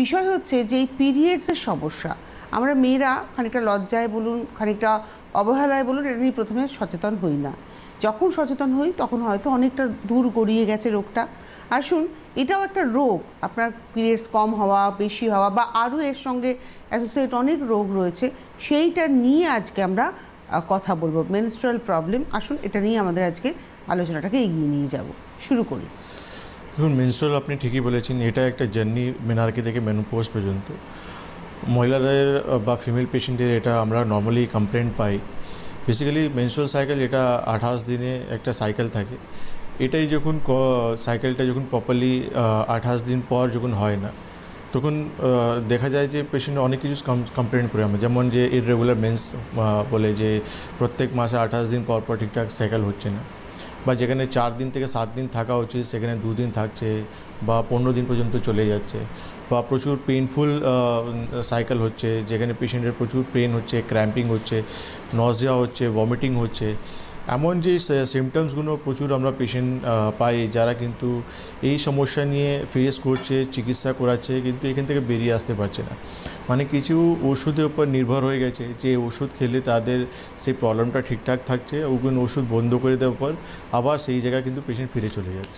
বিষয় হচ্ছে যে এই পিরিয়ডসের সমস্যা, আমরা মেয়েরা খানিকটা লজ্জায় বলুন, খানিকটা অবহেলায় বলুন, এটা নিয়ে প্রথমে সচেতন হই না। যখন সচেতন হই, তখন হয়তো অনেকটা দূর গড়িয়ে গেছে রোগটা। আসুন এটাও একটা রোগ, আপনার পিরিয়ডস কম হওয়া, বেশি হওয়া বা আরও এর সঙ্গে অ্যাসোসিয়েট অনেক রোগ রয়েছে, সেইটা নিয়ে আজকে আমরা কথা বলব। মেনস্ট্রাল প্রবলেম আসুন এটা নিয়ে আমাদের আজকে আলোচনাটাকে এগিয়ে নিয়ে যাব। শুরু করি। দেখুন মেনস্ট্রুয়াল আপনি ঠিকই বলেছেন, এটা একটা জার্নি মেনার্কি থেকে মেনোপোজ পর্যন্ত। মহিলাদের বা ফিমেল পেশেন্টের এটা আমরা নর্মালি কমপ্লেন পাই। বেসিক্যালি মেনস্ট্রুয়াল সাইকেল এটা আঠাশ দিনে একটা সাইকেল থাকে। এটাই যখন সাইকেলটা যখন প্রপারলি আঠাশ দিন পর যখন হয় না, তখন দেখা যায় যে পেশেন্ট অনেক কিছু কমপ্লেন করে আমরা। যেমন যে ইররেগুলার মেন্স বলে যে প্রত্যেক মাসে আঠাশ দিন পর পর ঠিকঠাক সাইকেল হচ্ছে না। বা যেখানে চার দিন থেকে সাত দিন থাকা উচিত, সেখানে দুদিন থাকছে বা পনেরো দিন পর্যন্ত চলে যাচ্ছে বা প্রচুর পেইনফুল সাইকেল হচ্ছে, যেখানে পেশেন্টের প্রচুর পেন হচ্ছে ক্র্যাম্পিং হচ্ছে নজিয়া হচ্ছে ভমিটিং হচ্ছে। এমন যে সিমটমসগুলো প্রচুর আমরা পেশেন্ট পাই যারা কিন্তু এই সমস্যা নিয়ে ফেস করছে, চিকিৎসা করাচ্ছে, কিন্তু এখান থেকে বেরিয়ে আসতে পারছে না। মানে কিছু ওষুধের উপর নির্ভর হয়ে গেছে যে, ওষুধ খেলে তাদের সেই প্রবলেমটা ঠিকঠাক থাকছে, ওগুলো ওষুধ বন্ধ করে দেওয়ার পর আবার সেই জায়গায় কিন্তু পেশেন্ট ফিরে চলে যাচ্ছে।